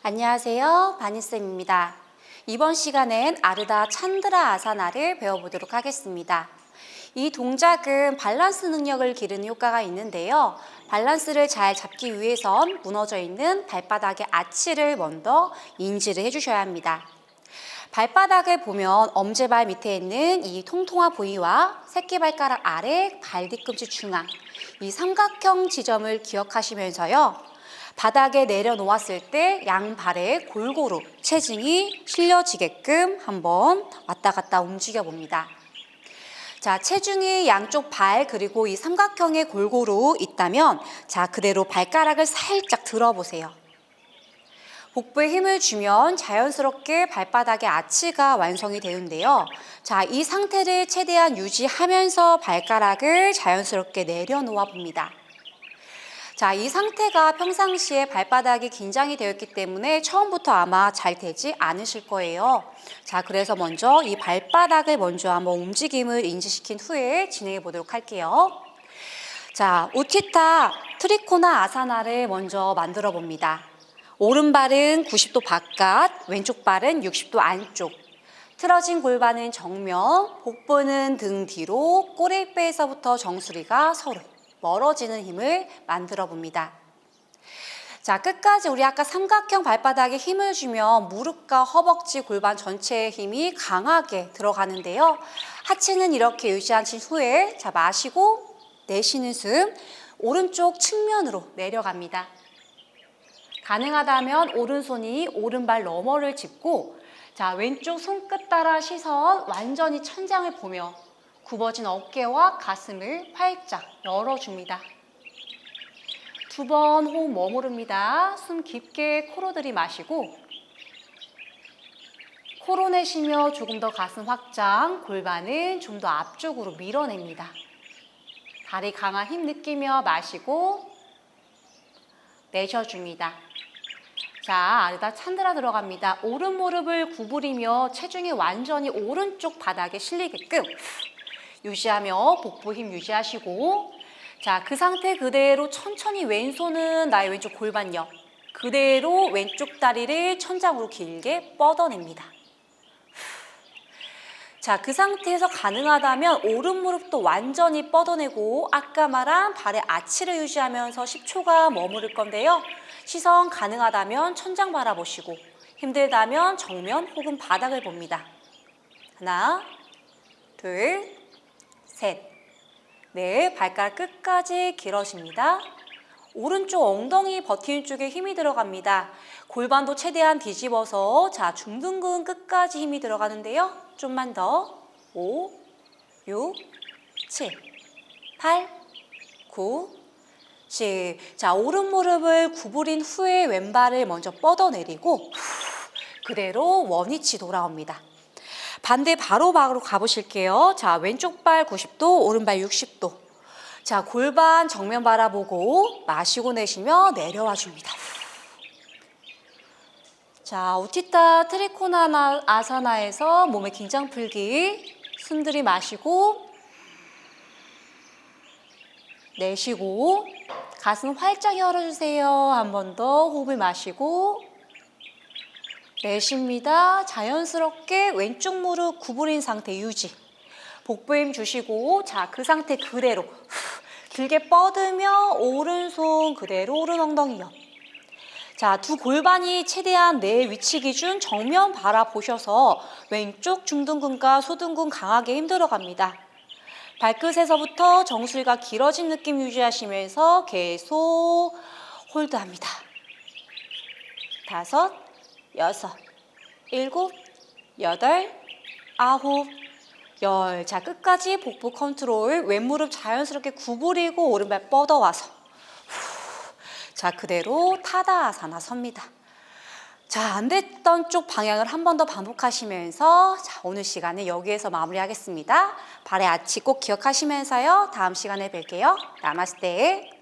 안녕하세요. 바니쌤입니다. 이번 시간엔 아르다 찬드라 아사나를 배워보도록 하겠습니다. 이 동작은 밸런스 능력을 기르는 효과가 있는데요. 밸런스를 잘 잡기 위해선 무너져 있는 발바닥의 아치를 먼저 인지를 해주셔야 합니다. 발바닥을 보면 엄지발 밑에 있는 이 통통한 부위와 새끼발가락 아래 발 뒤꿈치 중앙 이 삼각형 지점을 기억하시면서요. 바닥에 내려놓았을 때 양발에 골고루 체중이 실려지게끔 한번 왔다 갔다 움직여 봅니다. 자, 체중이 양쪽 발 그리고 이 삼각형에 골고루 있다면 자, 그대로 발가락을 살짝 들어보세요. 복부에 힘을 주면 자연스럽게 발바닥의 아치가 완성이 되는데요. 자, 이 상태를 최대한 유지하면서 발가락을 자연스럽게 내려놓아 봅니다. 자, 이 상태가 평상시에 발바닥이 긴장이 되었기 때문에 처음부터 아마 잘 되지 않으실 거예요. 자, 그래서 먼저 이 발바닥을 먼저 한번 움직임을 인지시킨 후에 진행해 보도록 할게요. 자, 우티타 트리코나 아사나를 먼저 만들어 봅니다. 오른발은 90도 바깥, 왼쪽 발은 60도 안쪽. 틀어진 골반은 정면, 복부는 등 뒤로, 꼬리뼈에서부터 정수리가 서로 멀어지는 힘을 만들어 봅니다. 자, 끝까지 우리 아까 삼각형 발바닥에 힘을 주면 무릎과 허벅지, 골반 전체의 힘이 강하게 들어가는데요. 하체는 이렇게 유지하신 후에 자, 마시고 내쉬는 숨, 오른쪽 측면으로 내려갑니다. 가능하다면 오른손이 오른발 너머를 짚고 자, 왼쪽 손끝 따라 시선 완전히 천장을 보며 굽어진 어깨와 가슴을 활짝 열어줍니다. 두 번 호흡 머무릅니다. 숨 깊게 코로 들이마시고 코로 내쉬며 조금 더 가슴 확장, 골반은 좀 더 앞쪽으로 밀어냅니다. 다리 강한 힘 느끼며 마시고 내쉬어줍니다. 자, 아르다 찬드라 들어갑니다. 오른 무릎을 구부리며 체중이 완전히 오른쪽 바닥에 실리게끔 유지하며 복부 힘 유지하시고 자, 그 상태 그대로 천천히 왼손은 나의 왼쪽 골반 옆 그대로 왼쪽 다리를 천장으로 길게 뻗어냅니다. 자, 그 상태에서 가능하다면 오른 무릎도 완전히 뻗어내고 아까 말한 발의 아치를 유지하면서 10초가 머무를 건데요. 시선 가능하다면 천장 바라보시고 힘들다면 정면 혹은 바닥을 봅니다. 하나, 둘, 셋. 네, 발가락 끝까지 길어집니다. 오른쪽 엉덩이 버티는 쪽에 힘이 들어갑니다. 골반도 최대한 뒤집어서 자 중둔근 끝까지 힘이 들어가는데요. 좀만 더. 5, 6, 7, 8, 9, 10. 자 오른 무릎을 구부린 후에 왼발을 먼저 뻗어내리고 그대로 원위치 돌아옵니다. 반대 바로 바로 가보실게요. 자 왼쪽 발 90도, 오른발 60도. 자, 골반 정면 바라보고 마시고 내쉬며 내려와 줍니다. 자, 우티타 트리코나 아사나에서 몸의 긴장 풀기. 숨 들이 마시고 내쉬고 가슴 활짝 열어주세요. 한 번 더 호흡을 마시고 내쉽니다. 자연스럽게 왼쪽 무릎 구부린 상태 유지. 복부 힘 주시고 자 그 상태 그대로 길게 뻗으며 오른손 그대로 오른 엉덩이 옆. 자, 두 골반이 최대한 내 위치 기준 정면 바라보셔서 왼쪽 중둔근과 소둔근 강하게 힘들어 갑니다. 발끝에서부터 정수리가 길어진 느낌 유지하시면서 계속 홀드합니다. 다섯, 여섯, 일곱, 여덟, 아홉, 열. 자, 끝까지 복부 컨트롤. 왼무릎 자연스럽게 구부리고 오른발 뻗어와서. 후. 자, 그대로 타다아사나 섭니다. 자, 안 됐던 쪽 방향을 한 번 더 반복하시면서 자, 오늘 시간은 여기에서 마무리하겠습니다. 발의 아치 꼭 기억하시면서요. 다음 시간에 뵐게요. 나마스테.